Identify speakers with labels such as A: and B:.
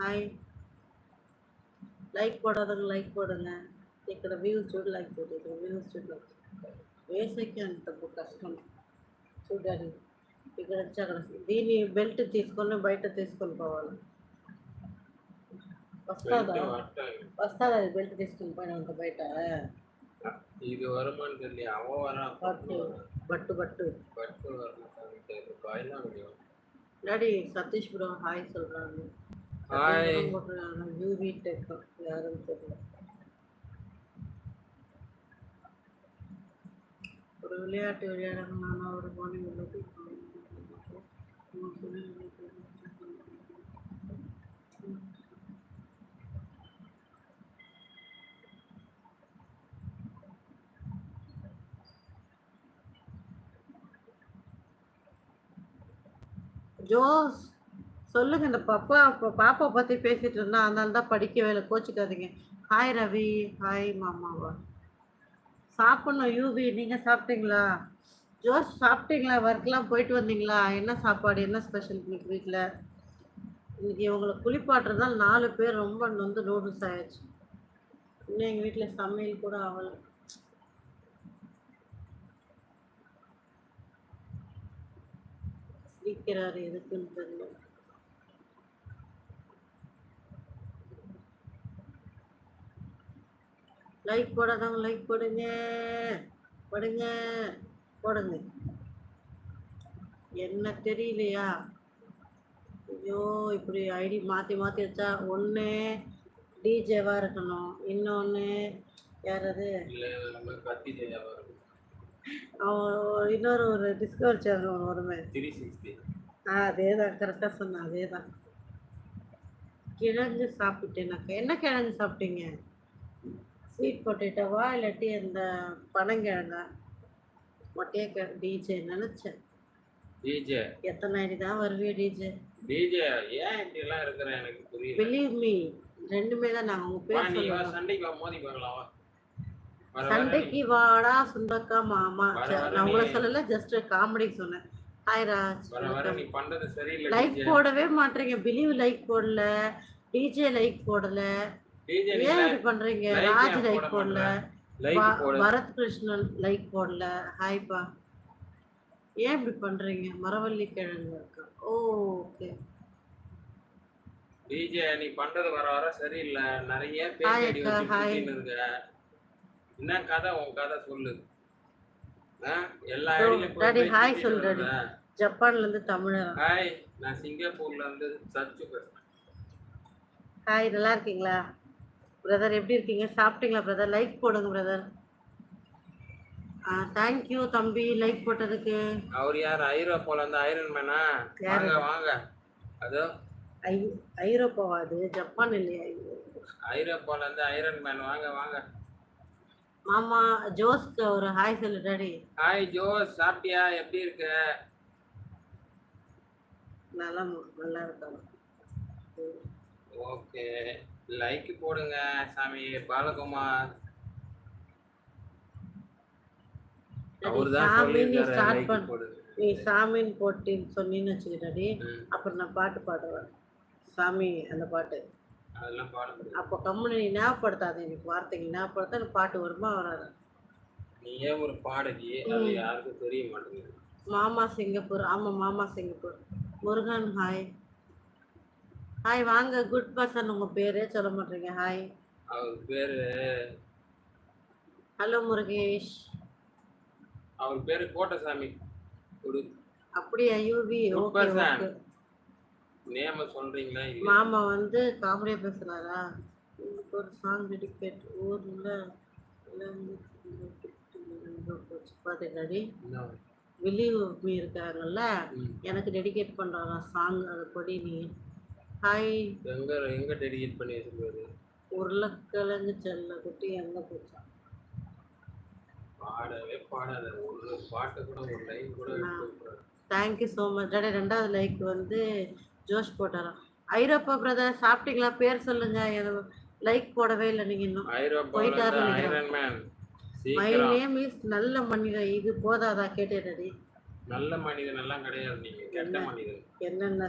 A: Hi like పోడదంగా like పోడంగా ఇక్కడ views చూడు like పోడు ఇక్కడ వ్యూస్ చూడు లైక్ వేసవికి అంత కష్టం చూడాలి ఇక్కడ వచ్చి అక్కడ దీని బెల్ట్ తీసుకొని బయట తీసుకొని పోవాలి వస్తుందా వస్తుందా అది బెల్ట్ తీసుకొని పోయినా అంత బయట
B: இது வருமான்னு தெரியல அவன் வரான்
A: பட்டு பட்டு பட்டு
B: பட்டு வரமாட்டான்னு தெரியல பயலாம் முடியும்
A: டாடி சதீஷ் ப்ரோ ஹாய் சொல்றாங்க
B: ஹாய்
A: யூவி டெக் யாருன்னு தெரியல. ஒரு விளையாட்டு விளையாடணும்னா ஒரு மணி உள்ளது ஜோஸ்! சொல்லுங்க இந்த பாப்பா பாப்பா பற்றி பேசிட்டு இருந்தா அதனால தான் படிக்கவே இல்லை கோச்சிக்காதீங்க. ஹாய் ரவி. ஹாய் மாமாவா. சாப்பிட்ணும் யூவி. நீங்கள் சாப்பிட்டீங்களா? ஜோஸ் சாப்பிட்டீங்களா? ஒர்க்லாம் போயிட்டு வந்தீங்களா? என்ன சாப்பாடு என்ன ஸ்பெஷல் இன்னைக்கு வீட்டில் இன்னைக்கு இவங்களை குளிப்பாட்டுறதால் நாலு பேர் ரொம்ப வந்து நூடுல்ஸ் ஆயிடுச்சு. இன்னும் எங்கள் வீட்டில் சமையல் கூட ஆகலை. சிரிக்கிறார் எதுக்குன்னு தெரியல. லைக் போடாதவங்க லைக் போடுங்க. போடுங்க. போடுங்க. என்ன தெரியலையா? ஐயோ இப்படி ஐடி மாற்றி மாற்றி வச்சா ஒன்று டிஜேவாக இருக்கணும். இன்னொன்று யாராவது இன்னொரு ஒரு டிஸ்கவர் சேனல் ஒன்று வருமே. ஆ அதே தான் கரெக்டாக சொன்னேன் அதே தான் கிழங்கு சாப்பிட்டேனாக்கா என்ன கிழங்கு சாப்பிட்டீங்க? ஸ்வீட் பொட்டேட்டோவா இல்லாட்டி அந்த பனங்கிழங்கா? மொட்டையே கிழ டிஜே நினச்சேன்.
B: டிஜே
A: எத்தனை ஐடி தான் வருவியோ டிஜே
B: டிஜே ஏன் இப்படி எல்லாம் இருக்கிற எனக்கு புரியல.
A: பிலீவ் மீ ரெண்டுமே தான் நாங்கள் உங்கள் பேர் சொல்லுவோம்
B: சண்டைக்கு மோதி பார்க்கலாம்
A: சண்டைக்கு வாடா சுண்டக்கா மாமா. நான் உங்களை சொல்லல ஜஸ்ட் காமெடிக்கு சொன்னேன். ஹாய் ராஜ்.
B: வர வர நீ பண்றது சரியில்லை
A: லைக் போடவே மாட்டீங்க பிலீவ் லைக் போடல. டிஜே லைக் போடல. ஏன் இப்படி பண்றீங்க? ராஜ் லைக்
B: போட
A: போடல பரத் கிருஷ்ணன் லைக் போடல. ஹாய்ப்பா ஏன் இப்படி பண்றீங்க? மரவள்ளி கிழங்கு இருக்கா. ஓ ஓகே
B: டிஜே நீ பண்றது வர வர சரியில்லை. நிறைய பேர் வச்சு இருக்க. என்ன கதை? உன் கதை சொல்லு? எல்லா ஐடியிலும்
A: சொல்லு,
B: வர்ற.
A: ஜப்பான்ல இருந்து தமிழர்?
B: ஹாய் நான் சிங்கப்பூர்ல இருந்து சச்சு பேசுறேன்.
A: ஹாய் நல்லா இருக்கீங்களா? பிரதர் எப்படி இருக்கீங்க? சாப்பிட்டீங்களா பிரதர் லைக் போடுங்க பிரதர் ஆ தேங்க்யூ தம்பி. லைக் போட்டதுக்கு.
B: அவர் யார்? ஐரோப்பால இருந்து ஐரன் மேனா? வாங்க வாங்க. அதோ.
A: ஐ ஐரோப்பாவா அது? ஜப்பான் இல்லையா.
B: ஐரோப்பால இருந்து ஐரன் மேன் வாங்க வாங்க.
A: மாமா ஜோஸ்க்கு ஒரு ஹாய் சொல்லு டாடி
B: ஹாய் ஜோஸ். சாப்பிட்டியா? எப்படி இருக்க?
A: நல்லா நல்லா இருக்காங்க
B: ஓகே லைக் போடுங்க சாமி. பாலகுமார்.
A: நீ சாமின்னு போட்டின்னு சொன்னீன்னு வச்சுக்கிட்டாடி அப்புறம் நான் பாட்டு பாடுவேன். சாமி அந்த பாட்டு. அப்போ கம்முனு நீ ஞாபகப்படுத்தாத எனக்கு வார்த்தைக்கு ஞாபகப்படுத்த எனக்கு பாட்டு வருமா வராது.
B: நீயே ஒரு பாடகி அது யாருக்கும் தெரிய மாட்டேங்குது.
A: மாமா சிங்கப்பூர். ஆமாம் மாமா சிங்கப்பூர். முருகன் ஹாய் ஹாய் வாங்க. குட் பர்சன் உங்கள் பேரே. சொல்ல மாட்டீங்க. ஹாய்
B: அவர் பேரு
A: ஹலோ முருகேஷ்
B: அவர் பேரு கோட்டசாமி. ஒரு
A: அப்படியா?
B: Good
A: okay. ஓகே
B: நேம சொல்றீங்களா
A: மாமா வந்து காமெடியாக பேசுகிறாரா எனக்கு ஒரு சாங் டெடிகேட் ஊரில் வில்லிவு மீ இருக்காங்கல்ல. எனக்கு டெடிகேட் பண்ணுறாரா சாங் அது படி நீ. ஹாய்.
B: எங்க எங்க டெடிகேட் பண்ணி வச்சிருக்காரு?
A: உருளைக்கிழங்கு செல்ல குட்டி எங்கே போச்சா?
B: பாடவே பாடாத. ஒரு பாட்டு கூட ஒரு லைன் கூட
A: thank you so much daddy ரெண்டாவது லைக் வந்து ஜோஷ் போட்டாராம். ஐரோப்பா பிரதர் சாப்பிட்டீங்களா? பேர் சொல்லுங்க. லைக் போடவே இல்லை நீங்கள் இன்னும். போயிட்டாரு மை நேம் இஸ் நல்ல மனிதன். இது போதாதா? கேட்டேன் டாடி.
B: நல்ல மனிதன் எல்லாம் கிடையாது நீங்க. கெட்ட மனிதன்.
A: என்னென்ன